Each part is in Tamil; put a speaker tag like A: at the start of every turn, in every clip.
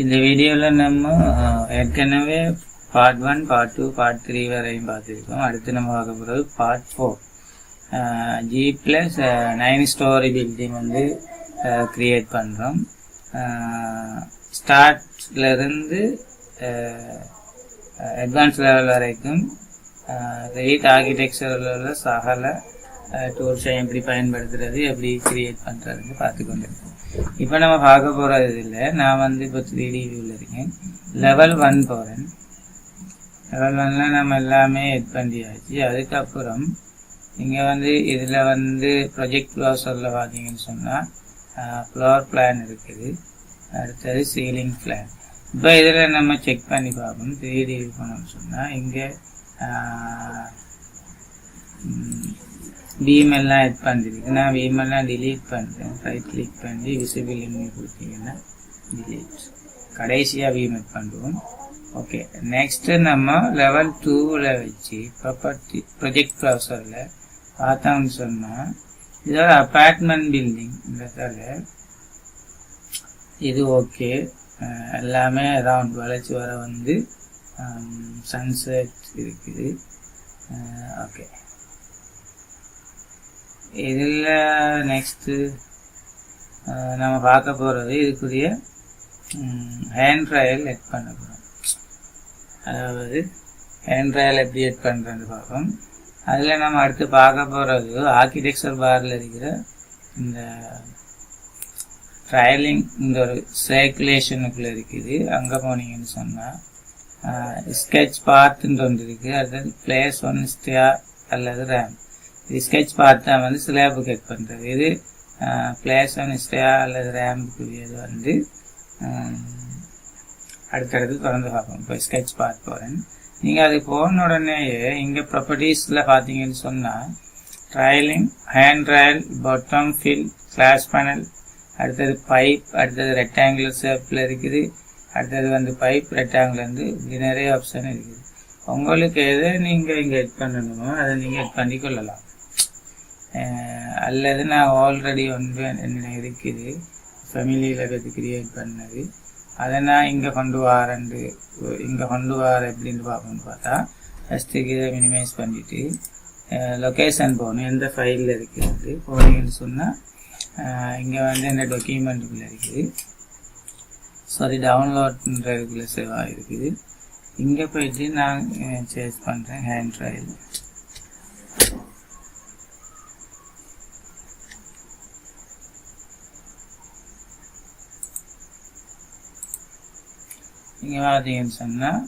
A: இந்த வீடியோவில் நம்ம ஏற்கனவே part one part two part three வரையும் பார்த்துருக்கோம். அடுத்து நம்ம பார்க்க போகிறது part four G plus nine story building வந்து க்ரியேட் பண்ணுறோம் ஸ்டார்ட்லேருந்து அட்வான்ஸ் லெவல் வரைக்கும் ரெயிட் ஆர்கிடெக்சரில் உள்ள சகல டூல்ஸை எப்படி பயன்படுத்துறது எப்படி கிரியேட் பண்ணுறதுன்னு பார்த்து கொண்டிருக்கோம். இப்போ நம்ம பார்க்க போகிறது இல்லை. நான் வந்து இப்போ த்ரீ வியூவில் இருக்கேன். லெவல் ஒன் போகிறேன் லெவல் ஒன்ல நம்ம எல்லாமே எட் பண்ணியாச்சு. அதுக்கப்புறம் இங்கே வந்து இதில் வந்து ப்ரொஜெக்ட் ப்ளவுசரில் பார்த்தீங்கன்னு சொன்னால் ஃப்ளோர் பிளான் இருக்குது. அடுத்தது சீலிங் பிளான் இப்போ இதில் நம்ம செக் பண்ணி பார்க்கணும். த்ரீ டி பண்ணோம்னு சொன்னால் இங்கே பீம் இது பண்ணுறதுக்கு நான் பீம் டிலீட் பண்ணுறேன் ரைட் கிளிக் பண்ணி விசிபிள் இமேஜ் கொடுத்தீங்கன்னா டிலீட் கடைசியாக பீம் எட் பண்ணுவோம் ஓகே நெக்ஸ்ட்டு நம்ம லெவல் டூவில் வச்சு ப்ராப்பர்ட்டி ப்ரொஜெக்ட் ப்ரௌசரில் பார்த்தோம்னு சொன்னால் இதோட அப்பார்ட்மெண்ட் பில்டிங் இது ஓகே எல்லாமே அரவுண்ட் வளைச்சி வர வந்து சன்செட் இருக்குது. ஓகே இதில் நெக்ஸ்ட்டு நம்ம பார்க்க போகிறது இதுக்குரிய ஹேண்ட் ட்ரையல் எட் பண்ண போகிறோம் அதாவது ஹேண்ட் ட்ரையல் எப்படி எட் பண்ணுறது பார்ப்போம். அதில் நம்ம அடுத்து பார்க்க போகிறது ஆர்கிடெக்சர் பாரில் இருக்கிற இந்த ட்ரையலிங் இந்த ஒரு சர்க்குலேஷனுக்குள்ளே இருக்குது. அங்கே போனீங்கன்னு சொன்னால் ஸ்கெட்ச் பார்த்துன்னு ஒன்று இருக்குது அது பிளேஸ் ஒன் ஸ்டியா அல்லது ரேம் இது ஸ்கெட்ச் பார்த்தா வந்து ஸ்லேபு கட் பண்ணுறது இது பிளேஸ் ஆன் ஸ்டியா அல்லது ரேம்புக்குரியது வந்து அடுத்தடுத்து திறந்து பார்ப்போம். இப்போ ஸ்கெட்ச் பார்த்து போகிறேன் நீங்கள் அது போன உடனேயே இங்கே ப்ராப்பர்ட்டிஸில் பார்த்தீங்கன்னு சொன்னால் trailing hand rail bottom fill glass panel அடுத்தது பைப் அடுத்தது ரெக்டாங்குலர் ஷேப்பில் இருக்குது. அடுத்தது வந்து பைப் ரெக்டாங்குலர் வந்து இப்படி நிறைய ஆப்ஷன் இருக்குது. உங்களுக்கு எதை நீங்கள் இங்கே எட் பண்ணணுமோ அதை நீங்கள் எட் பண்ணி கொள்ளலாம் அல்லது நான் ஆல்ரெடி வந்து என்ன இருக்குது ஃபெமிலியில் பற்றி கிரியேட் பண்ணது. அதை நான் இங்கே கொண்டு வரேன்ட்டு இங்கே கொண்டு வர எப்படின்னு பார்க்கணும்னு பார்த்தா ஃபஸ்ட்டுக்கு இதை மினிமைஸ் பண்ணிவிட்டு லொக்கேஷன் போகணும். எந்த ஃபைலில் இருக்குது போனீங்கன்னு சொன்னால் இங்கே வந்து இந்த டொக்குமெண்ட்டுக்குள்ளே இருக்குது. சாரி டவுன்லோட்ன்றதுக்குள்ளே சேவாக இருக்குது. இங்கே போயிட்டு நான் சேஸ் பண்ணுறேன் ஹேண்ட் ட்ரையல் இங்கே பார்த்தீங்கன்னு சொன்னால்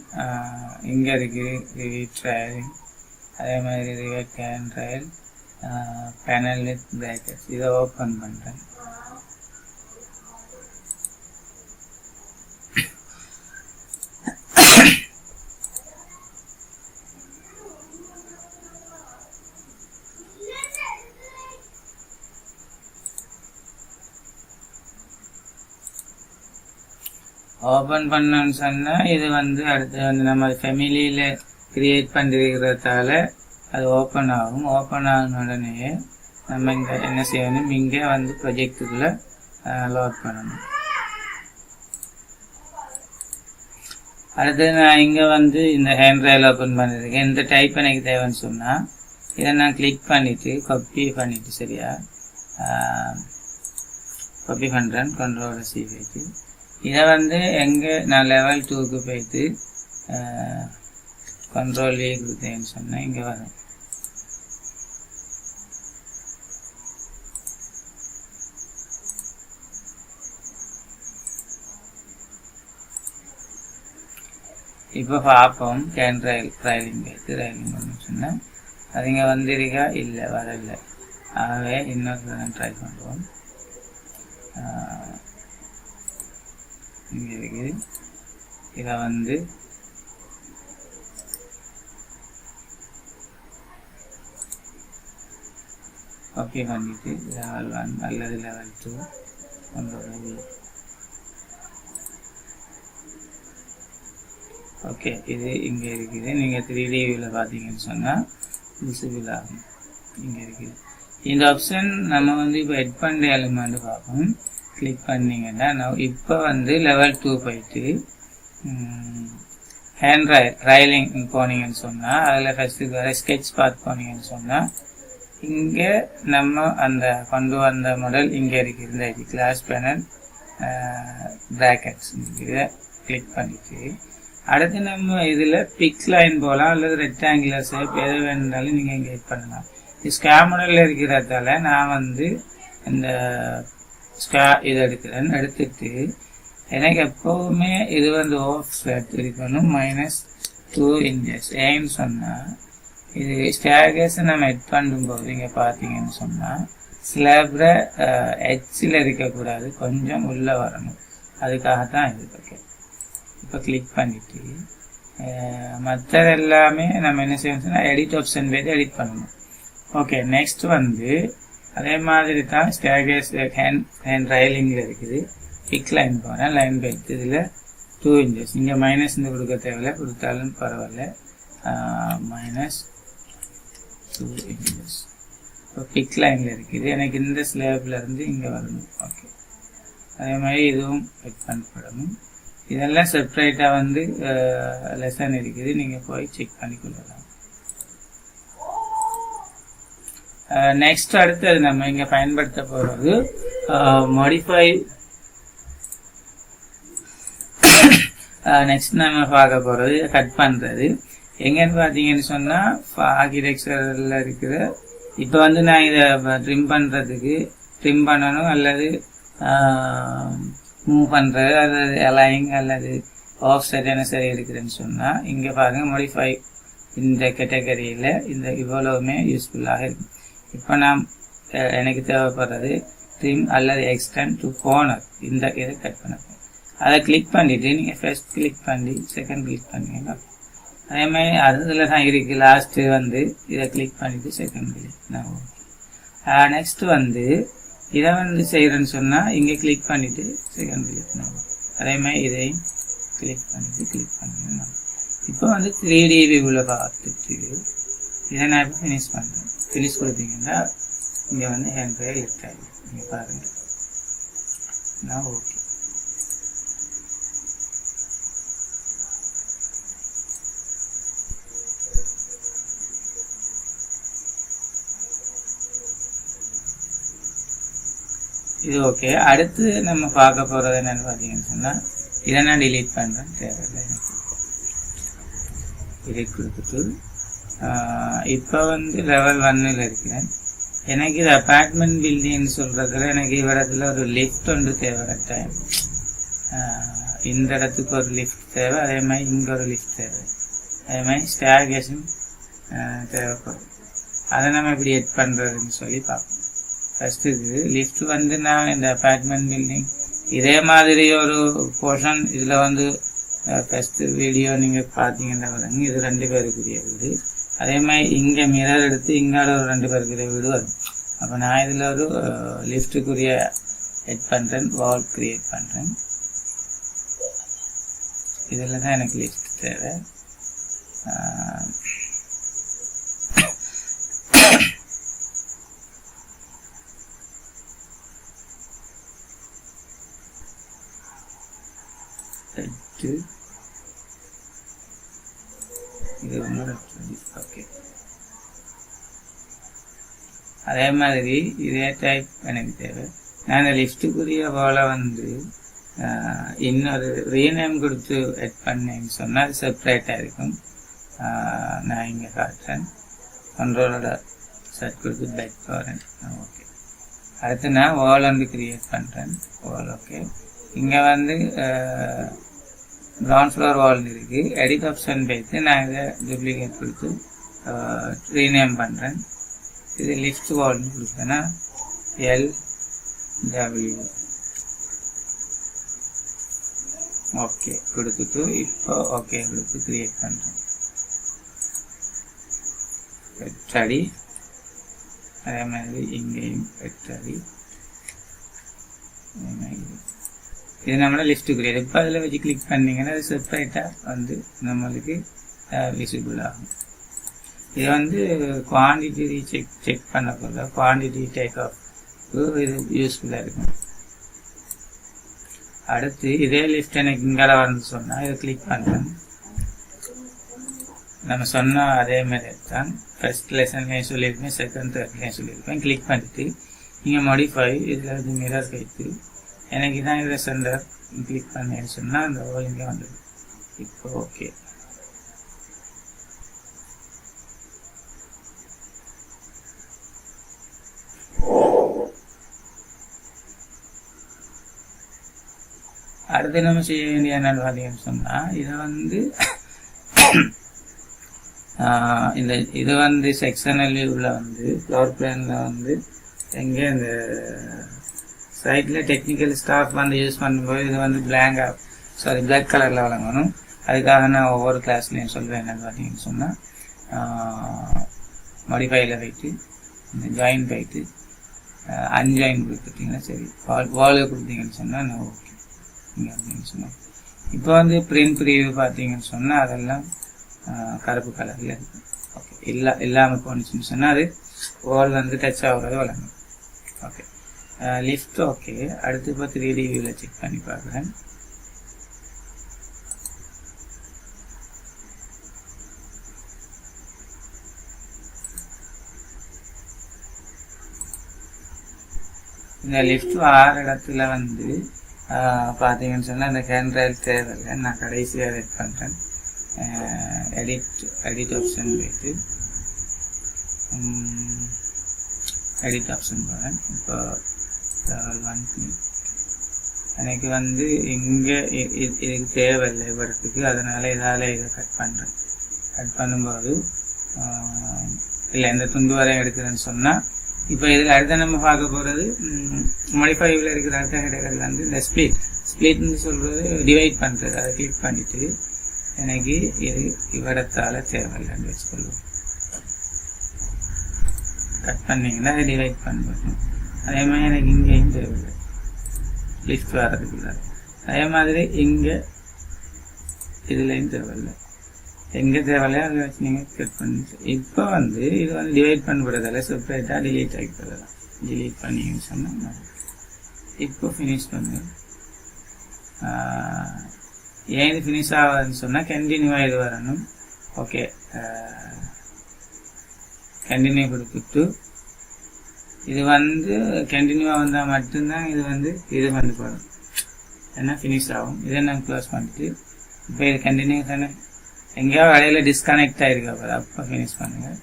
A: இங்கே இருக்குது ரிவி ட்ரையல் அதே மாதிரி revert can trial panel with brackets இதை ஓப்பன் பண்ணுறேன் ஓப்பன் பண்ணணும்னு சொன்னால் இது வந்து அடுத்து வந்து நம்ம ஃபெமிலியில் க்ரியேட் பண்ணிருக்கிறதால அது ஓப்பன் ஆகும். ஓப்பன் ஆகின உடனே நம்ம இங்கே என்ன செய்யணும்? இங்கே வந்து ப்ரொஜெக்டுக்குள்ளே லோட் பண்ணணும். அடுத்து நான் இங்கே வந்து இந்த ஹேண்ட் ட்ரைவ் ஓப்பன் பண்ணியிருக்கேன் இந்த டைப் எனக்கு தேவைன்னு சொன்னால் இதை நான் கிளிக் பண்ணிவிட்டு காப்பி பண்ணிவிட்டு சரியா? காப்பி பண்ணுறேன் கண்ட்ரோல சி போயிட்டு இதை வந்து எங்கே நான் லெவல் டூக்கு போயிட்டு கண்ட்ரோல் ஏ கொடுத்தேன்னு சொன்னேன் இங்கே வரும். இப்போ பார்ப்போம் கேன் ட்ரையல் ட்ரையலிங் போயிட்டு ட்ரையலிங் பண்ணு சொன்னேன் அது இங்கே வந்திருக்கா? இல்லை வரல. ஆகவே இன்னொரு ட்ரை பண்ணுவோம் இங்கே இருக்குது இதை வந்து ஓகே பண்ணிட்டு லெவல் ஒன் அல்லது லெவல் டூ உங்களோட ஓகே இது இங்கே இருக்குது. நீங்கள் த்ரீ டி வியூவில் பார்த்தீங்கன்னு சொன்னால் விசிபிள் ஆகும். இங்கே இருக்குது. இந்த ஆப்ஷன் நம்ம வந்து இப்போ ஹெட் பண்ணுற எலிமெண்ட் பார்ப்போம். கிளிக் பண்ணீங்கன்னா நான் இப்போ வந்து லெவல் டூ போயிட்டு ஹேண்ட் ரை ரைலிங் போனீங்கன்னு சொன்னால் அதில் ஃபஸ்ட்டு வர ஸ்கெட்ச் பார்த்து போனீங்கன்னு சொன்னால் இங்கே நம்ம அந்த கொண்டு வந்த மாடல் இங்கே இருக்கு. இது கிளாஸ் பேனல் ப்ராக்கெட்ஸ் இதை கிளிக் பண்ணிட்டு அடுத்து நம்ம இதில் பிக் லைன் போகலாம் அல்லது ரெக்டாங்குலர் ஷேப் எது வேணுனாலும் நீங்கள் இங்கே பண்ணலாம். இது ஸ்கேம் மாடலில் இருக்கிறதால நான் வந்து இந்த ஸ்கா இதை எடுக்கிறேன் எடுத்துட்டு எனக்கு எப்போவுமே இது வந்து ஓஃப் செட் இருக்கணும் மைனஸ் டூ இன்ச்சஸ் ஏன்னு சொன்னால் இது ஸ்டேகேஸை நம்ம எட் பண்ணும்போது இங்கே பார்த்தீங்கன்னு சொன்னால் ஸ்லாப்ல எச்சில் இருக்கக்கூடாது. கொஞ்சம் உள்ளே வரணும். அதுக்காக தான் இது ஓகே இப்போ கிளிக் பண்ணிவிட்டு மற்றது எல்லாமே நம்ம என்ன செய்யணும் சொன்னால் எடிட் ஆப்ஷன் போய் எடிட் பண்ணணும். ஓகே நெக்ஸ்ட் வந்து அதே மாதிரி தான் ஸ்டேகேஸ் ஹேண்ட் ஹேண்ட் ரைலிங்கில் இருக்குது. பிக் லைன் போகிறேன் லைன் பைக் இதில் டூ இன்ச்சஸ் இங்கே மைனஸ் இந்த கொடுக்க தேவையில்ல. கொடுத்தாலும் பரவாயில்ல. மைனஸ் டூ இன்ச்சஸ் இப்போ பிக் லைனில் இருக்குது. எனக்கு இந்த ஸ்லேப்லேருந்து இங்கே வரணும். ஓகே அதே மாதிரி இதுவும் செட் பண்ணப்படணும். இதெல்லாம் செப்பரேட்டாக வந்து லெசன் இருக்குது. நீங்கள் போய் செக் பண்ணி கொள்ளலாம் நெக்ஸ்ட் அடுத்தது நம்ம இங்கே பயன்படுத்த போகிறது மாடிஃபை நெக்ஸ்ட் நம்ம பார்க்க போகிறது கட் பண்ணுறது எங்கன்னு பார்த்தீங்கன்னு சொன்னால் ஆர்கிடெக்சரில் இருக்கிற இப்போ வந்து நான் இதை ட்ரிம் பண்ணுறதுக்கு ட்ரிம் பண்ணணும் அல்லது மூவ் பண்ணுறது அல்லது அலைங் அல்லது ஆஃப் செட் என்ன சரி இருக்குதுன்னு சொன்னால் இங்கே பாருங்கள் மாடிஃபை இந்த கேட்டகரியில் இந்த இவ்வளவுமே யூஸ்ஃபுல்லாக இருக்கும் இப்போ நான் எனக்கு தேவைப்படுறது ட்ரிம் அல்லது எக்ஸ்டெண்ட் டு கோனர் இந்த இதை கட் பண்ண அதை கிளிக் பண்ணிவிட்டு நீங்கள் ஃபர்ஸ்ட் கிளிக் பண்ணி செகண்ட் கிளிக் பண்ணுவீங்க அதே மாதிரி அதில் தான் இருக்குது லாஸ்ட்டு வந்து இதை கிளிக் பண்ணிவிட்டு செகண்ட் கிளிக் நான் நெக்ஸ்ட் வந்து இதை வந்து செய்கிறேன்னு சொன்னால் இங்கே கிளிக் பண்ணிவிட்டு செகண்ட் கிளிக் நான் அதே மாதிரி இதையும் கிளிக் பண்ணிவிட்டு கிளிக் பண்ணுவேன் இப்போ வந்து த்ரீ டிவி உள்ள பார்த்துட்டு இதை நான் இப்போ ஃபினிஷ் பண்ணுறேன் ஃபினிஷ் கொடுத்தீங்கன்னா இங்கே வந்து ஹேண்ட் பே லிஃப்ட் ஆகிடும் நீங்கள் பாருங்கள் நான் ஓகே இது ஓகே அடுத்து நம்ம பார்க்க போகிறது என்னன்னு பார்த்தீங்கன்னு சொன்னால் இதை நான் டிலீட் பண்ணுறேன் தேவையில்லை. எனக்கு இதை கொடுத்துட்டு இப்போ வந்து லெவல் ஒன்னில் இருக்கிறேன். எனக்கு இது அப்பார்ட்மெண்ட் பில்டிங்னு சொல்கிறதுல எனக்கு இவ்விடத்துல ஒரு லிஃப்ட் ஒன்று தேவைப்பட்டேன் இந்த இடத்துக்கு ஒரு லிஃப்ட் தேவை அதே மாதிரி இங்கே ஒரு லிஃப்ட் தேவை. அதே மாதிரி ஸ்டேர்கேஷன் தேவைப்படும். அதை நம்ம எப்படி எட் பண்ணுறதுன்னு சொல்லி பார்ப்போம். ஃபஸ்ட்டு இது லிஃப்ட் வந்து நான் இந்த அப்பார்ட்மெண்ட் பில்டிங் இதே மாதிரி ஒரு போர்ஷன் இதில் வந்து ஃபஸ்ட்டு வீடியோ நீங்கள் பார்த்தீங்கன்னா இது ரெண்டு பேருக்குரிய வீடு. அதே மாதிரி இங்கே மிரர் எடுத்து இங்கால ஒரு ரெண்டு பேருக்கு விடுவார் அப்போ நான் இதில் ஒரு லிஃப்ட்டுக்குரிய எட் பண்ணுறேன் வால் க்ரியேட் பண்ணுறேன் இதில் தான் எனக்கு லிஃப்ட் தேவை. எட்டு இது ஒன்று ஓகே அதே மாதிரி இதே டைப் எனக்கு தேவை. நான் இந்த லிஃப்ட்டுக்குரிய போல வந்து இன்னொரு ரீநேம் கொடுத்து எட் பண்ணேன்னு சொன்னால் அது செப்பரேட்டாக இருக்கும். நான் இங்கே காட்டுறேன். கண்ட்ரோலோட செட் கொடுத்து பேக் போகிறேன் ஓகே அடுத்து நான் ஓல் வந்து கிரியேட் பண்ணுறேன் ஓல் ஓகே இங்கே வந்து கிரவுண்ட் ஃப்ளோர் வால் இருக்குது எடிட் ஆப்ஷன் போயிட்டு நான் இதை டூப்ளிகேட் கொடுத்து ரீநேம் பண்ணுறேன் இது லிஃப்ட் வால்னு கொடுத்தேன்னா எல் டபிள்யூ ஓகே கொடுத்துட்டு இப்போ ஓகே கொடுத்து கிரியேட் பண்ணுறேன் வெற்றடி அதே மாதிரி இங்கேயும் வெற்றடி அதே மாதிரி இது நம்மளோட லிஸ்ட்டுக்குரியது இப்போ அதில் வச்சு கிளிக் பண்ணிங்கன்னா அது செப்பரேட்டாக வந்து நம்மளுக்கு விசிபிள் ஆகும். இது வந்து குவான்டிட்டி செக் செக் பண்ண போல குவான்டிட்டி டேக் ஆஃப் இது யூஸ்ஃபுல்லாக இருக்கும். அடுத்து இதே லிஃப்ட் எனக்கு இங்கால வரணும்னு சொன்னால் இதை கிளிக் பண்ணுறேன் நம்ம சொன்ன அதே மாதிரி தான். ஃபர்ஸ்ட் லெசன்லேயும் சொல்லியிருப்பேன் செகண்ட் தேர்ட்லேயும் சொல்லியிருப்பேன் கிளிக் பண்ணிவிட்டு இங்கே மாடிஃபை இதில் வந்து மிரர் வைத்து எனக்கு தான் இதில் சென்டர் கிளிக் பண்ணேன்னு சொன்னால் அந்த ஓல் வந்து வந்துடும் இப்போ ஓகே அடுத்து நம்ம செய்ய வேண்டிய என்ன சொன்னால் இதை வந்து இந்த இது வந்து செக்ஷனல் வியூவில் வந்து ஃப்ளோர் பிளானில் வந்து எங்கே இந்த சைட்டில் டெக்னிக்கல் ஸ்டாஃப் வந்து யூஸ் பண்ணும்போது இது வந்து பிளாங்காக சாரி பிளாக் கலரில் வழங்கணும். அதுக்காக நான் ஒவ்வொரு கிளாஸ்லையும் சொல்வேன் என்னன்னு பார்த்தீங்கன்னு சொன்னால் மடிஃபைல போயிட்டு இந்த ஜாயின் போயிட்டு அன்ஜாயின் கொடுத்துட்டிங்கன்னா சரி. வால் வால் கொடுத்தீங்கன்னு சொன்னால் நான் ஓகே நீங்கள் அப்படின்னு சொன்னால் இப்போ வந்து பிரிண்ட் ப்ரீவியூ பார்த்தீங்கன்னு சொன்னால் அதெல்லாம் கருப்பு கலரில் இருக்கும் ஓகே இல்லை இல்லாமல் போணுச்சுன்னு சொன்னால் அது வால் வந்து டச் ஆகுறது வழங்கும் ஓகே லிஃப்ட் ஓகே அடுத்து இப்போ த்ரீ டி வியூவில் செக் பண்ணி பார்க்குறேன். இந்த லிஃப்ட் ஆறு இடத்துல வந்து பார்த்தீங்கன்னு சொன்னால் இந்த ஹேண்ட் ரயில் தேவையில்லை. நான் கடைசியாக வெயிட் பண்ணுறேன் எடிட் எடிட் ஆப்ஷன் போயிட்டு எடிட் ஆப்ஷன் போகிறேன் இப்போ எனக்கு வந்து இங்கே இதுக்கு தேவையில்லை இவரத்துக்கு. அதனால் இதால் இதை கட் பண்ணுறேன் கட் பண்ணும்போது இல்லை எந்த துண்டு வரையும் எடுக்கிறேன்னு சொன்னால் இப்போ இதில் அடுத்த நம்ம பார்க்க போகிறது மடிஃபைவில் இருக்கிற அடுத்த ஹெடர்கள் வந்து இந்த ஸ்ப்ளிட் ஸ்ப்ளிட்னு சொல்கிறது டிவைட் பண்ணுறது அதை கிளிக் பண்ணிவிட்டு எனக்கு இது இவரத்தால் தேவையில்லைன்னு வச்சுக்கொள்வோம். கட் பண்ணிங்கன்னா அதை டிவைட் பண்ணணும். அதே மாதிரி எனக்கு இங்கேயும் தேவையில்லை லிஸ்ட் வர்றதுக்குள்ள அதே மாதிரி இங்கே இதுலேயும் தேவையில்லை. எங்கே தேவையில்லையோ அதை வச்சு நீங்கள் கிளிக் பண்ணி இப்போ வந்து இது வந்து டிவைட் பண்ணப்படுறதால செப்பரேட்டாக டிலீட் ஆகிப்பதெல்லாம் டிலீட் பண்ணி சொன்னால் இப்போ ஃபினிஷ் பண்ணு. ஏன் இது ஃபினிஷ் ஆகாதுன்னு சொன்னால் கண்டினியூவாக இது வரணும். ஓகே கண்டினியூ கொடுத்துட்டு இது வந்து கண்டினியூவாக வந்தால் மட்டும்தான் இது வந்து இது வந்து போகும் ஏன்னா ஃபினிஷ் ஆகும். இதை நான் க்ளோஸ் பண்ணிட்டு இப்போ இது கண்டினியூ தானே? எங்கேயாவது இடையில டிஸ்கனெக்ட் ஆகிருக்கு அப்போ அப்போ ஃபினிஷ் பண்ணுங்கள்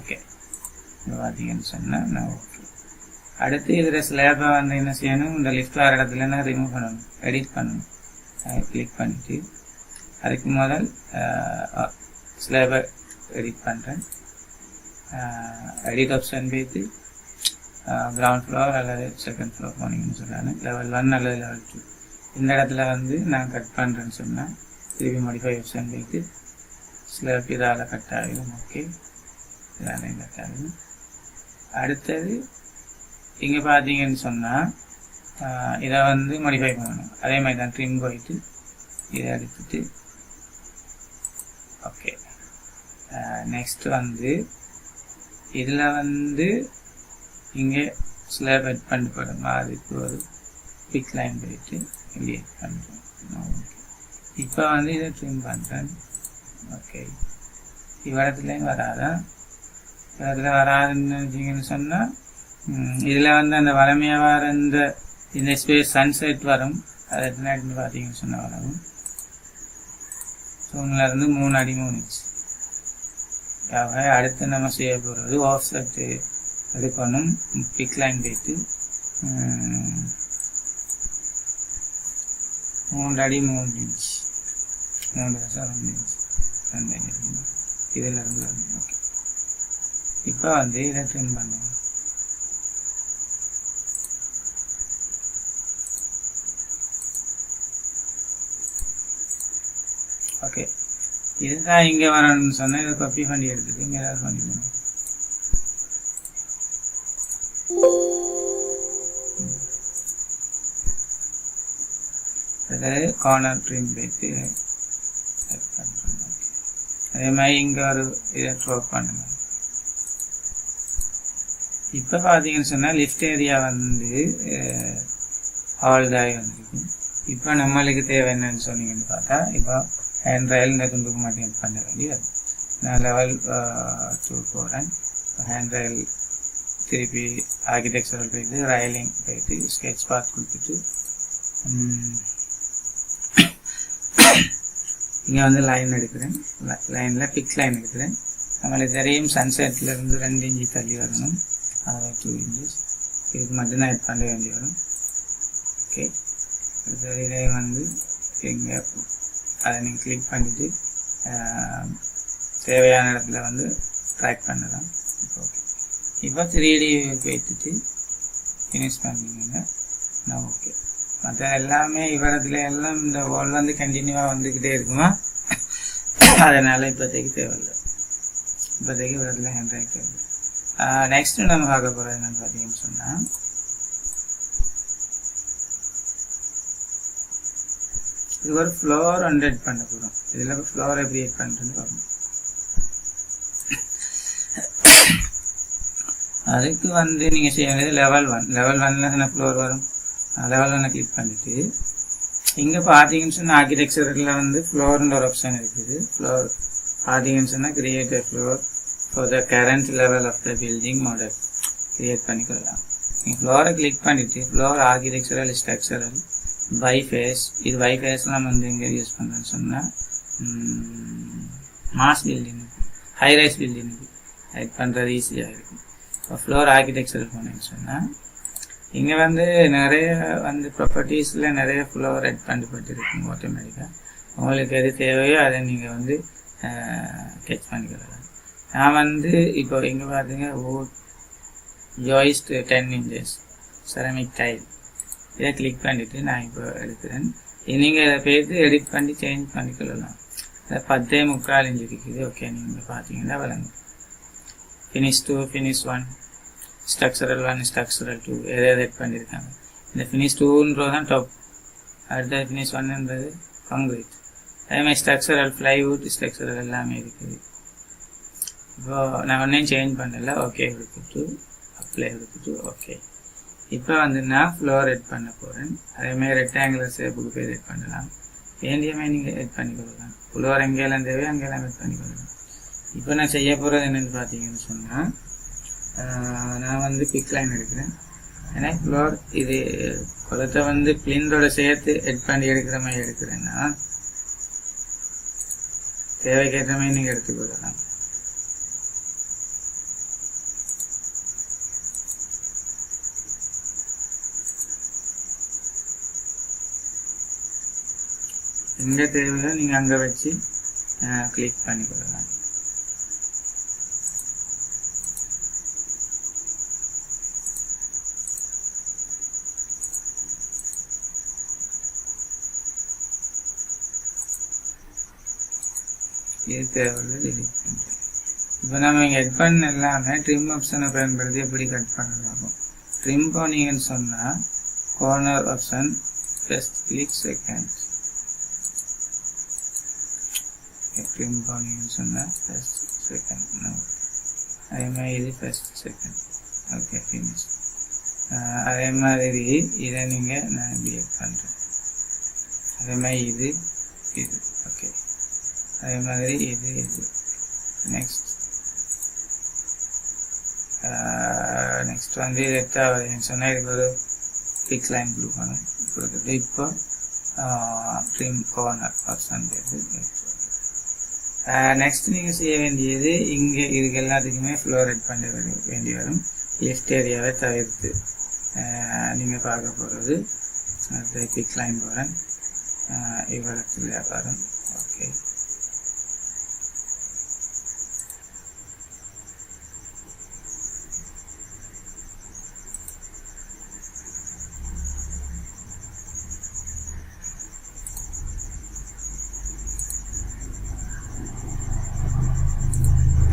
A: ஓகே இப்போ பார்த்தீங்கன்னு சொன்னால் நான் ஓகே அடுத்து இதில் ஸ்லேபை வந்து என்ன செய்யணும்? இந்த லிஃப்ட் வர இடத்துல நான் ரிமூவ் பண்ணணும். எடிட் பண்ணணும். கிளிக் பண்ணிவிட்டு அதுக்கு முதல் ஸ்லேபை எடிட் பண்ணுறேன் எடிட் ஆப்ஷன் போய்த்து கிரவுண்ட் ஃப்ளோர் அல்லது செகண்ட் ஃப்ளோர் போனீங்கன்னு சொன்னாங்க. லெவல் ஒன் அல்லது லெவல் டூ இந்த இடத்துல வந்து நான் கட் பண்ணுறேன்னு சொன்னேன் திருப்பி மாடிஃபை ஆப்ஷன் போயிட்டு ஸ்லேப் இதால் கட் ஆகிடும். ஓகே இதாலையும் கட் ஆகிடும். அடுத்தது இங்கே பார்த்தீங்கன்னு சொன்னால் இதை வந்து மாடிஃபை பண்ணணும். அதே மாதிரி தான் ட்ரிம் போயிட்டு இதை எடுத்துட்டு ஓகே நெக்ஸ்ட் வந்து இதில் வந்து இங்கே ஸ்லேப் எட் பண்ணப்படும் அதுக்கு ஒரு பிக் லைன் போயிட்டு இங்கே பண்ணுறோம் இப்போ வந்து இதை ட்ரிம் பண்ணுறேன் ஓகே இவ்வளத்துலேயும் வராதான் இடத்துல வராதுன்னு நினச்சிங்கன்னு சொன்னால் இதில் வந்து அந்த வளமையாக வர இந்த இந்த ஸ்பேஸ் சன்செட் வரும். அது எத்தனை அடின்னு பார்த்தீங்கன்னு சொன்னால் வரும். தூணில் இருந்து மூணு அடி மூணு இன்ச்சு ஆக அடுத்து நம்ம செய்ய போகிறது ஆஃப் செட்டு எடுக்கணும் பிக் லைன் போயிட்டு மூன்று அடி மூணு இன்ச் மூன்று வருஷம் ரெண்டு இன்ச் ரெண்டு அடி இதில் இருந்து ஓகே இப்போ வந்து இதை ட்ரிம் பண்ணுங்க. ஓகே இதுதான் இங்கே வரணும்னு சொன்னால் இதை கப்பி பண்ணி எடுத்துட்டு மிரர் பண்ணிடுங்க அதாவது கார்னர் ட்ரீம் போயிட்டு அதே மாதிரி இங்கே ஒரு இதை ட்ரோ பண்ணுங்க. இப்போ பார்த்தீங்கன்னு சொன்னால் லிஃப்ட் ஏரியா வந்து ஹால் தாய் வந்திருக்கு. இப்போ நம்மளுக்கு தேவை என்னன்னு சொன்னீங்கன்னு பார்த்தா இப்போ ஹேண்ட் ரயில் இந்த துண்டுக்கு மட்டும் பண்ண வேண்டியது. நான் லெவல் டூ போகிறேன் ஹேண்ட் ரயில் திருப்பி ஆர்கிடெக்சரல் போயிட்டு ரயிலிங் போயிட்டு ஸ்கெட்ச் பார்த்து கொடுத்துட்டு இங்கே வந்து லைன் எடுக்கிறேன். லைனில் பிக் லைன் எடுக்கிறேன். நம்மளுக்கு தெரியும் சன்செட்ல இருந்து ரெண்டு இன்ச்சு தள்ளி வரணும். அதாவது டூ இன்ச்சஸ் இதுக்கு மட்டும்தான் எட் பண்ண வேண்டி வரும். ஓகே இதிலே வந்து இங்கே அதை நீங்கள் கிளிக் பண்ணிவிட்டு தேவையான இடத்துல வந்து ட்ராக் பண்ணலாம். ஓகே இப்போ த்ரீ டி ஃபினிஷ் பண்ணிக்கோங்க. நான் ஓகே மற்ற எல்லாமே இவரத்தில் எல்லாம் இந்த வால் வந்து கண்டினியூவாக வந்துக்கிட்டே இருக்குமா? அதனால் இப்போதைக்கு தேவையில்லை. இப்போதைக்கு இவரத்தில் ஹண்ட்ரேட் தேவை நெக்ஸ்ட் நம்ம பார்க்க போகிறது என்னன்னு பார்த்தீங்கன்னு சொன்னால் இது ஒரு ஃப்ளோர் ஹண்ட்ரட் பண்ண போகிறோம் இதில் ஃப்ளோர் எப்படி எட் பண்ணுறதுன்னு பார்க்கணும் அதுக்கு வந்து நீங்கள் செய்ய வேண்டியது லெவல் ஒன் லெவல் ஒன்ல என்ன ஃப்ளோர் வரும்? லெவல் ஒன்னை கிளிக் பண்ணிட்டு இங்கே பார்த்தீங்கன்னு சொன்னால் ஆர்கிடெக்சரில் வந்து ஃப்ளோர்ன்ற ஒரு ஆப்ஷன் இருக்குது. ஃப்ளோர் பார்த்தீங்கன்னு சொன்னால் create a floor for the current level of the building model create பண்ணிக்கொள்ளலாம் நீங்கள் ஃப்ளோரை கிளிக் பண்ணிவிட்டு floor architectural structural by face இது வைஃபேஸ்லாம் வந்து எங்கே யூஸ் பண்ணுறேன்னு சொன்னால் mass building high rise building height பண்ணுறது ஈஸியாக இருக்கும். இப்போ ஃப்ளோர் ஆர்கிடெக்சர் போனேன்னு சொன்னால் இங்கே வந்து நிறைய வந்து ப்ராப்பர்ட்டிஸில் நிறைய ஃப்ளோர் ரெட் பண்ணப்பட்டிருக்கும் ஆட்டோமேட்டிக்காக உங்களுக்கு எது தேவையோ அதை நீங்கள் வந்து கெச் பண்ணிக்கலாம். நான் வந்து இப்போ இங்கே பார்த்தீங்க ஓ joist ten inches ceramic tile இதை கிளிக் பண்ணிவிட்டு நான் இப்போ எடுக்கிறேன். நீங்கள் இதை போயிட்டு எடிட் பண்ணி சேஞ்ச் பண்ணிக்கொள்ளலாம் இதை பத்தே முக்கால் இன்ச்சு இருக்குது. ஓகே நீங்கள் பார்த்தீங்கன்னா விளங்கும் finish two finish one structural one structural two எதை எதை பண்ணியிருக்காங்க. இந்த ஃபினிஷ் டூன்றது தான் டாப் அடுத்த ஃபினிஷ் ஒன்ன்றது காங்கிரீட் அதே மாதிரி ஸ்ட்ரக்சரல் ஃப்ளைவுட் ஸ்ட்ரக்சரல் எல்லாமே இருக்குது. இப்போது நான் ஒன்றையும் சேஞ்ச் பண்ணல. ஓகே கொடுத்துட்டு அப்ளை கொடுத்துட்டு ஓகே இப்போ வந்து நான் ஃப்ளோர் எட் பண்ண போகிறேன் அதேமாதிரி ரெக்டாங்குலர் ஷேப்புக்கு போய் எட் பண்ணலாம். வேண்டியமே நீங்கள் எட் பண்ணி கொடுக்கலாம். ஃப்ளோர் எங்கேயெல்லாம் தேவையோ அங்கெல்லாம் எட் பண்ணி கொடுக்கலாம். இப்போ நான் செய்ய போகிறது என்னென்னு பார்த்தீங்கன்னு சொன்னால் நான் வந்து பிக் லைன் எடுக்கிறேன். ஏன்னா ஃப்ளோர் இது குளத்தை வந்து பிளிண்டோட சேர்த்து எட் பண்ணி எடுக்கிற மாதிரி எடுக்கிறேன்னா தேவைக்கேற்ற மாதிரி நீங்கள் எடுத்துக்கொள்ளலாம் எங்கே தேவையோ நீங்கள் அங்கே வச்சு கிளிக் பண்ணி கொடுக்கலாம் இது வந்து டிலீட் பண்ணுறேன் இப்போ நம்ம இங்கே ஹெட் பண்ண எல்லாமே ட்ரிம் ஆப்ஷனை பயன்படுத்தி எப்படி கட் பண்ணலாம்? ட்ரிம் போனீங்கன்னு சொன்னால் corner option first click second trim போனீங்கன்னு சொன்னால் ஃபஸ்ட் செகண்ட் அதே மாதிரி இது ஃபஸ்ட் செகண்ட் ஓகே ஃபினிஷ் அதே மாதிரி இதை நீங்கள் நான் இப்படி பண்ணுறேன் அதே மாதிரி இது இது. ஓகே அதே மாதிரி இது இது. நெக்ஸ்ட் நெக்ஸ்ட் வந்து எட்டாவது. சொன்னால் இதுக்கு ஒரு பிக் லைன் கொடுக்கணும். கொடுத்துட்டு இப்போ ட்ரிம் கார்னர் பர்சன்டேஜ் நெக்ஸ்ட் நீங்கள் செய்ய வேண்டியது இங்கே இதுக்கு எல்லாத்துக்குமே ஃப்ளோரைட் பண்ண வேண்டி வரும். லெஃப்ட் ஏரியாவை தவிர்த்து. நீங்கள் பார்க்க போகிறது அடுத்த பிக் லைன் போகிறேன் இவ்வளத்தில் வரும். ஓகே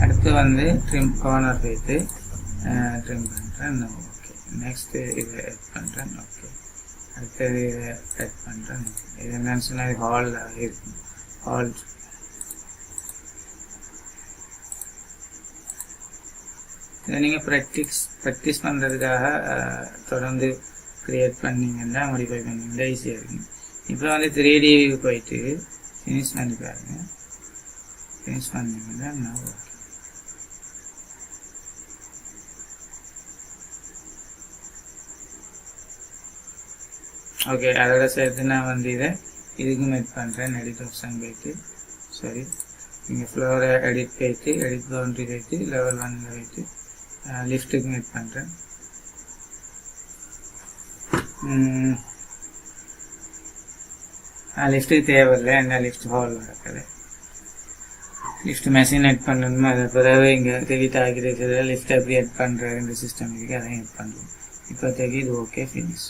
A: அடுத்து வந்து ட்ரிம் கார்னர் போயிட்டு ட்ரிம் பண்ணுறேன் ஓகே. நெக்ஸ்ட்டு இதை எட் பண்ணுறேன் ஓகே. அடுத்தது இதை எட் பண்ணுறேன் இது என்னன்னு சொன்னால் இது ஹாலில் இருக்கும். ஹால் இதை நீங்கள் ப்ராக்டிஸ் ப்ராக்டிஸ் பண்ணுறதுக்காக தொடர்ந்து க்ரியேட் பண்ணிங்கன்னா மோடிஃபை பண்ணிங்கன்னா ஈஸியாக இருக்கும். இப்போ வந்து த்ரீ டி போயிட்டு ஃபினிஷ் பண்ணி பாருங்கள் ஃபினிஷ் பண்ணிங்கன்னா நான் ஓகே அதோட சேர்த்து நான் வந்து இதை இதுக்கும் மெட் பண்ணுறேன் எடிட் ஆப்ஷன் போயிட்டு சரி நீங்கள் ஃப்ளோரை எடிட் போயிட்டு எடிட் பவுண்ட்ரி போயிட்டு லெவல் ஒன்னில் போயிட்டு லிஃப்ட்டுக்கு மேட் பண்ணுறேன் லிஃப்ட்டுக்கு தேவையில்லை. என்ன லிஃப்ட் ஹால் நடக்குது லிஃப்ட் மெஷின் எட் பண்ணணுமா? அதை பிறகு இங்கே டெலிட் ஆகிட்டு லிஃப்ட் எப்படி எட் பண்ணுறது இந்த சிஸ்டம் இருக்குது அதையும் எட் பண்ணுறோம் இப்போதைக்கு இது ஓகே ஃபினிஷ்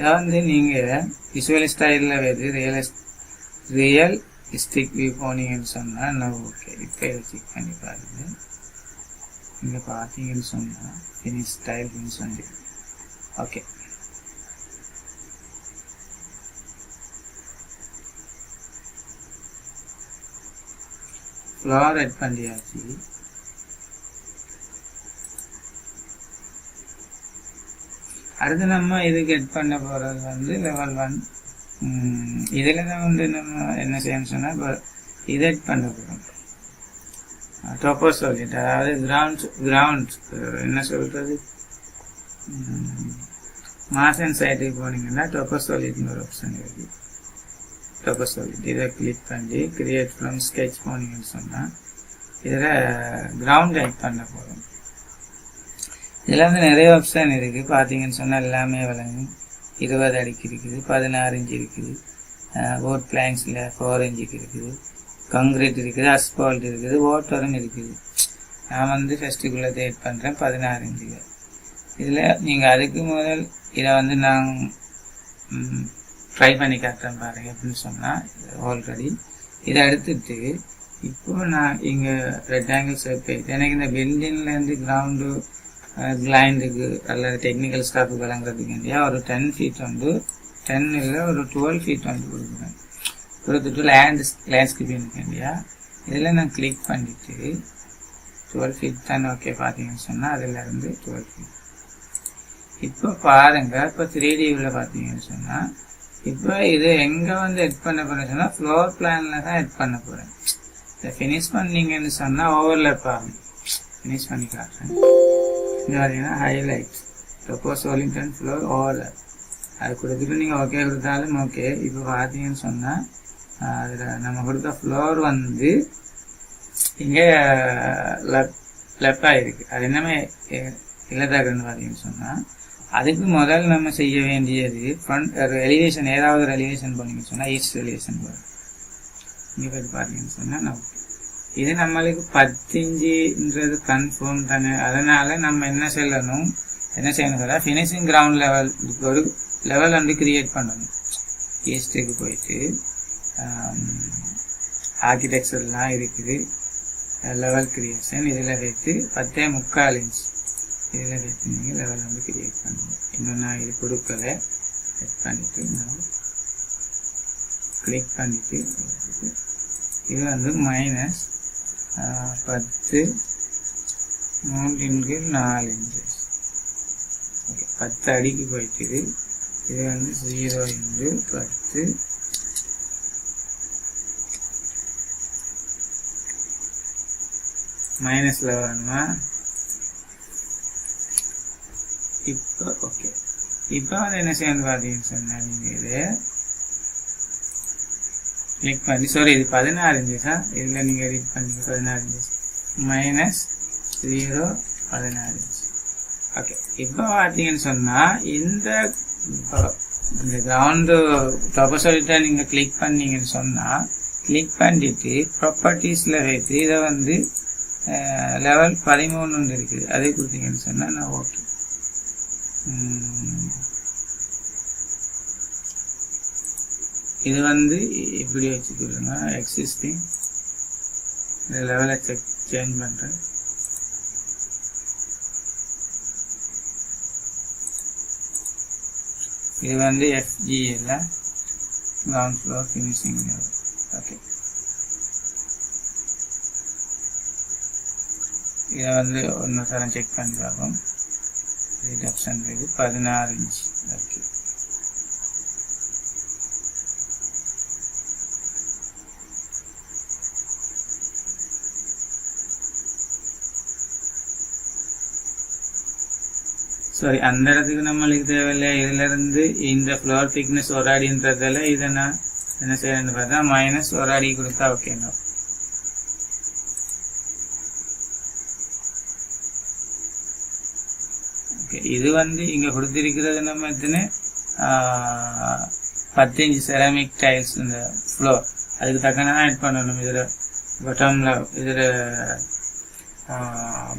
A: இதை வந்து நீங்கள் விஷுவல் ஸ்டைலில் வந்து ரியல் ரியல் ஸ்டிக் வியூ போனீங்கன்னு சொன்னால் நான் ஓகே இப்போ இதை செக் பண்ணி பாருங்கள் இங்கே பார்த்தீங்கன்னு சொன்னால் ஃபினிஷ் ஸ்டைல் ஃபினிஷ் வந்து ஓகே ஃப்ளவர் ஆட் பண்ணியாச்சு. அடுத்து நம்ம இதுக்கு கெட் பண்ண போகிறது வந்து லெவல் ஒன் இதில் தான் வந்து நம்ம என்ன செய்யணும்னு சொன்னால் இப்போ இதை பண்ண போகிறோம் டொப்போ சொல்லிட்டு அதாவது கிரவுண்ட் கிரவுண்ட் என்ன சொல்கிறது மாசன் சைட்டுக்கு போனீங்கன்னா டொப்போ சொல்லிட்னு ஒரு ஆப்ஷன் இருக்குது டொப்போ சொல்லிட் இதை கிளிக் பண்ணி கிரியேட் ஃப்ரம் ஸ்கெட்ச் போனீங்கன்னு சொன்னால் இதில் கிரவுண்ட் எட் பண்ண போகிறோம் இதில் வந்து நிறைய ஆப்ஷன் இருக்குது. பார்த்தீங்கன்னு சொன்னால் எல்லாமே விளங்கும் இருபது அடிக்கு இருக்குது பதினாறு இன்ச்சு இருக்குது. ஓட் பிளாங்ஸில் ஃபோர் இன்ச்சுக்கு இருக்குது. கங்க்ரீட் இருக்குது அஸ்பால்ட் இருக்குது ஓட்டரும் இருக்குது. நான் வந்து ஃபெஸ்டிக்குள்ளே தேட் பண்ணுறேன் பதினாறு இன்ச்சுக்கு இதில் நீங்கள் அதுக்கு முதல் இதை வந்து நான் ட்ரை பண்ணி காட்டுறேன் பாருங்க அப்படின்னு சொன்னால் ஆல்ரெடி இதை எடுத்துட்டு இப்போ நான் இங்கே ரெக்டாங்கிள் ஷேப் போயிட்டு எனக்கு இந்த பில்டிங்லேருந்து கிரவுண்டு கிளைண்டுக்கு அல்லது டெக்னிக்கல் ஸ்டாஃபுக்கு வழங்குறதுக்கு வேண்டியா? ஒரு டென் ஃபீட் வந்து டென் இல்லை ஒரு டுவெல் ஃபீட் வந்து கொடுக்குறேன். கொடுத்துட்டு லேண்ட் லேண்ட்ஸ்கேப்பிங் வேண்டியா? இதில் நான் கிளிக் பண்ணிவிட்டு டுவெல் ஃபீட் தான் ஓகே பார்த்தீங்கன்னு சொன்னால் அதிலேருந்து டுவெல் ஃபீட் இப்போ பாருங்க இப்போ த்ரீ டிவில் பார்த்தீங்கன்னு சொன்னால் இப்போ இது எங்கே வந்து எட் பண்ண போகிறேன்னு சொன்னால் ஃப்ளோர் பிளானில் தான் எட் பண்ண போகிறேன் இதை ஃபினிஷ் பண்ணீங்கன்னு சொன்னால் ஓவர்லேப் ஆகும். ஃபினிஷ் பண்ணி காட்டுறேன். பார்த்தீங்கன்னா ஹைலைட் சப்போஸ் ஒலிங்டன் ஃப்ளோர் ஓவர் அது கொடுத்துட்டு நீங்கள் ஓகே கொடுத்தாலும் ஓகே இப்போ பார்த்தீங்கன்னு சொன்னால் அதில் நம்ம கொடுத்த ஃப்ளோர் வந்து இங்கே லெப் லெஃப்டாக இருக்குது அது என்னமே இல்லதாக்குன்னு பார்த்தீங்கன்னு சொன்னால் அதுக்கு முதல் நம்ம செய்ய வேண்டியது ஃப்ரண்ட் எலிவேஷன் ஏதாவது ஒரு எலிவேஷன் பண்ணிங்கன்னு சொன்னால் ஈஸ்ட் எலிவேஷன் போகும் இங்கே போய் பார்த்தீங்கன்னு சொன்னால் நம்ம இது நம்மளுக்கு பத்திஞ்சுன்றது கன்ஃபார்ம் தானே. அதனால நம்ம என்ன செய்யணும்? என்ன செய்யணும் சொல்ல ஃபினிஷிங் கிரவுண்ட் லெவல் ஒரு லெவல் வந்து கிரியேட் பண்ணணும். ஈஸ்ட்டுக்கு போயிட்டு ஆர்கிடெக்சர்லாம் இருக்குது. லெவல் கிரியேஷன் இதில் வைத்து பத்தே முக்கால் இன்ச் இதில் வைத்து நீங்கள் லெவல் வந்து கிரியேட் பண்ணணும். இன்னும் நான் இது கொடுக்கல. செட் பண்ணிவிட்டு நான் கிளிக் பண்ணிவிட்டு இது வந்து மைனஸ் பத்து மூன்றின் நாலு இன்ச்சஸ் ஓகே பத்து அடிக்கு போயிட்டு இது வந்து ஜீரோ இன்று பத்து. மைனஸில் வரணுமா? இப்போ ஓகே. இப்போ வந்து என்ன செய்யணும் பார்த்தீங்கன்னு சொன்னால் நீங்கள் இது கிளிக் பண்ணி சாரி இது பதினாறு இன்ச்சா இதில் நீங்கள் எடிட் பண்ணி பதினாறு இன்ச்சஸ் மைனஸ் ஜீரோ பதினாறு இன்ச் ஓகே இப்போ பார்த்தீங்கன்னு சொன்னால் இந்த இந்த கிரவுண்டு தொகை சொல்லிட்டு நீங்கள் கிளிக் பண்ணீங்கன்னு சொன்னால் கிளிக் பண்ணிட்டு ப்ராப்பர்ட்டிஸில் வைத்து இதை வந்து லெவல் பதிமூணு இருக்குது. அதே கொடுத்தீங்கன்னு சொன்னால் நான் ஓகே இது வந்து இப்படி வச்சுக்கிறேங்க எக்ஸிஸ்டிங் இந்த லெவலை செக் சேஞ்ச் பண்ணுறேன் இது வந்து எஃப்ஜிஎல்ல கிரவுண்ட் ஃப்ளோர் ஃபினிஷிங் ஓகே இதை வந்து ஒன்று தரம் செக் பண்ணி பார்ப்போம் ரிடக்ஷன் இது பதினாறு இன்ச் ஓகே சாரி அந்த இடத்துக்கு நம்மளுக்கு தேவையில்லை. இதுல இருந்து இந்த ஃப்ளோர் திக்னஸ் ஒரு அடின்றதால இதை நான் என்ன செய்யறேன்னு பார்த்தா மைனஸ் ஒரு அடி கொடுத்தா ஓகேங்க ஓகே இது வந்து இங்க கொடுத்துருக்கிறது நம்ம எத்தனை ஆஹ், பத்து இன்ச் செராமிக் டைல்ஸ் இந்த ஃப்ளோர் அதுக்கு தக்கன ஆட் பண்ணணும் இதுல. பட்டமில் இதில்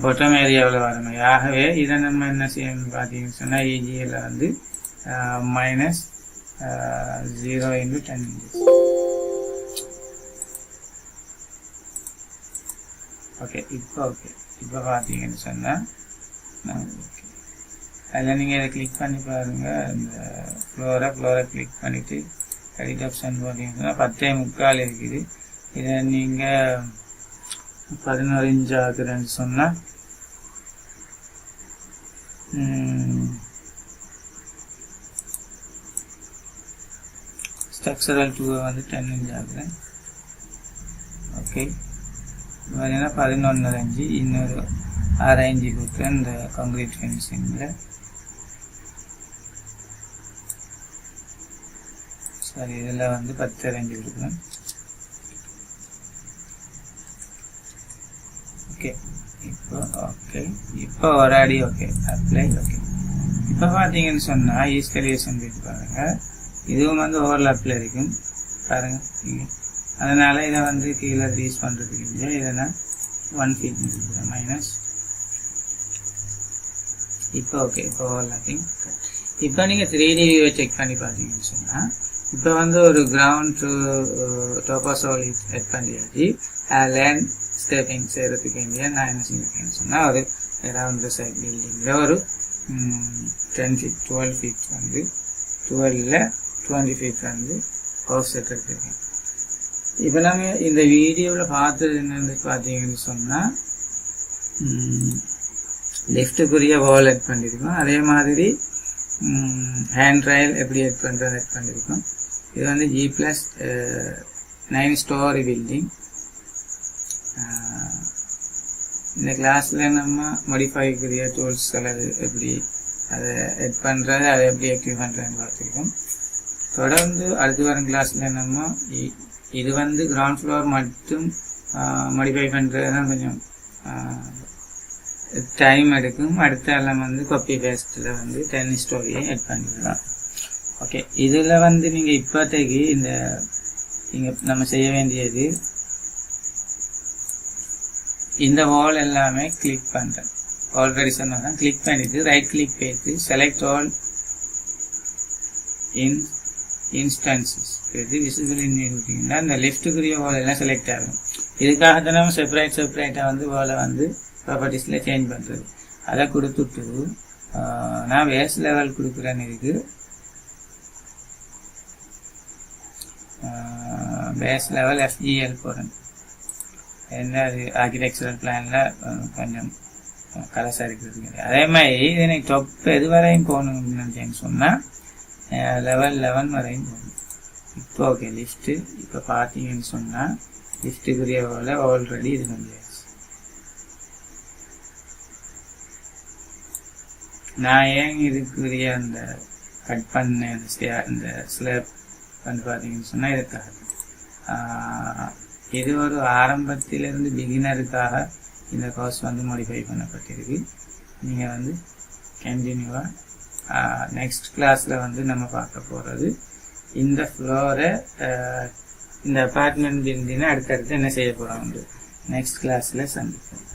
A: பொட்டம் ஏரியாவில் வரணும் ஆகவே இதை நம்ம என்ன செய்யணும் பார்த்தீங்கன்னு சொன்னால் இஜியில் வந்து minus zero into ten okay இப்போ ஓகே இப்போ பார்த்தீங்கன்னு சொன்னால் ஓகே அதில் நீங்கள் இதை கிளிக் பண்ணி பாருங்கள் இந்த ஃப்ளோரை ஃப்ளோரை கிளிக் பண்ணிவிட்டு எடிட் ஆப்ஷன் பார்த்தீங்கன்னு சொன்னால் பத்தே முக்கால் இருக்குது. இதை நீங்கள் பதினோரு இன்ச் ஆகுதுன்னு சொன்னால் ஸ்ட்ரக்சரல் டூவை வந்து டென் இன்ச் ஆகுது ஓகே பார்த்தீங்கன்னா பதினொன்று அஞ்சு இன்னொரு ஆறு இன்ச்சு கொடுக்குறேன் இந்த காங்கிரீட் ஃபினிஷிங்கில் சரி இதில் வந்து பத்து ரேஞ்சு கொடுக்குறேன் ஓகே இப்போ ஓகே இப்போ ஒரு அடி ஓகே அப்ளை ஓகே இப்போ பார்த்தீங்கன்னு சொன்னால் ஈஸ்கலியேஷன் போயிட்டு பாருங்க. இதுவும் வந்து ஓவர்லாப்பில் இருக்கும். பாருங்க. அதனால் அதனால இதை வந்து கீழே ரீஸ் பண்ணுறதுக்கு இல்லையா இதை நான் ஒன் ஃபீட் மைனஸ் இப்போ ஓகே இப்போ ஓவர்லாப்பிங் இப்போ நீங்கள் த்ரீ டி வியூவை செக் பண்ணி பார்த்தீங்கன்னு சொன்னால் இப்போ வந்து ஒரு கிரவுண்ட் டு டோபாசோல் செட் பண்ணியாச்சு லேண்ட் ஸ்டேப்பிங் செய்கிறதுக்கு வேண்டிய நான் என்ன செஞ்சுருக்கேன்னு சொன்னால் ஒரு அரவுண்ட் சைட் பில்டிங்கில் ஒரு டென் ஃபீட் டுவெல் ஃபீட் வந்து டுவெலில் டுவெண்ட்டி ஃபீட் வந்து ஹவுஸ் செட் எடுத்துருக்கேன் இப்போ நம்ம இந்த வீடியோவில் பார்த்தது என்னென்னு பார்த்தீங்கன்னு சொன்னால் லெஃப்ட்டுக்குரிய வால் எட் பண்ணியிருக்கோம் அதே மாதிரி ஹேண்ட் ட்ரையல் எப்படி எட் பண்ணுறது எட் பண்ணியிருக்கோம் இது வந்து G plus nine story building இந்த கிளாஸில் நம்ம மோடிஃபைக்குரிய டூல்ஸ் அல்லது எப்படி அதை எட் பண்ணுறது அதை எப்படி ஆக்டிவ் பண்ணுறதுன்னு பார்த்துருக்கோம். தொடர்ந்து அடுத்து வரும் கிளாஸில் நம்ம இ- இது வந்து கிரவுண்ட் ஃப்ளோர் மட்டும் மாடிஃபை பண்ணுறது தான் கொஞ்சம் டைம் எடுக்கும். அடுத்த எல்லாம் வந்து காப்பி பேஸ்டில் வந்து டென் ஸ்டோரியை எட் பண்ணிடலாம். ஓகே இதில் வந்து நீங்கள் இப்போதைக்கு இந்த நீங்கள் நம்ம செய்ய வேண்டியது இந்த வால் எல்லாமே கிளிக் பண்ணுறேன் ஆல்ரெடி சொன்னதான் கிளிக் பண்ணிவிட்டு ரைட் கிளிக் போயிட்டு செலக்ட் ஆல் இன் இன்ஸ்டன்சஸ் இது விசிபிள் கொடுத்தீங்கன்னா இந்த லெஃப்ட்டுக்குரிய வால் எல்லாம் செலக்ட் ஆகும் இதுக்காக தான் நம்ம செப்பரேட் செப்பரேட்டாக வந்து வாலை வந்து ப்ராப்பர்ட்டிஸில் சேஞ்ச் பண்ணுறது அதை கொடுத்துட்டு நான் வேஸ் லெவல் கொடுக்குறேன்னு இருக்கு. பேஸ் லெவல் எஃப்ஜிஎல் போகிறேன் என்ன அது ஆர்கிடெக்சரல் பிளானில் கொஞ்சம் கலசாக கிடையாது அதே மாதிரி எனக்கு டொப் எது வரையும் போகணும்னு நினச்சேன்னு சொன்னால் லெவல் லெவன் வரையும் போகணும். இப்போ ஓகே லிஃப்ட்டு இப்போ பார்த்தீங்கன்னு சொன்னால் லிஃப்ட்டுக்குரிய போல ஆல்ரெடி இது பண்ணியாச்சு. நான் ஏன் இதுக்குரிய அந்த கட் பண்ண அந்த ஸ்டே- அந்த ஸ்லேப் வந்து பார்த்தீங்கன்னு சொன்னால் இதுக்காக. இது ஒரு ஆரம்பத்திலிருந்து பிகினருக்காக இந்த கோர்ஸ் வந்து மாடிஃபை பண்ணப்பட்டிருக்கு. நீங்கள் வந்து கண்டினியூவாக நெக்ஸ்ட் கிளாஸில் வந்து நம்ம பார்க்க போகிறது இந்த ஃப்ளோரை இந்த அப்பார்ட்மெண்ட் இருந்தீங்கன்னா அடுத்தடுத்து என்ன செய்ய போகிறோம் நெக்ஸ்ட் கிளாஸில் சந்திப்போம்.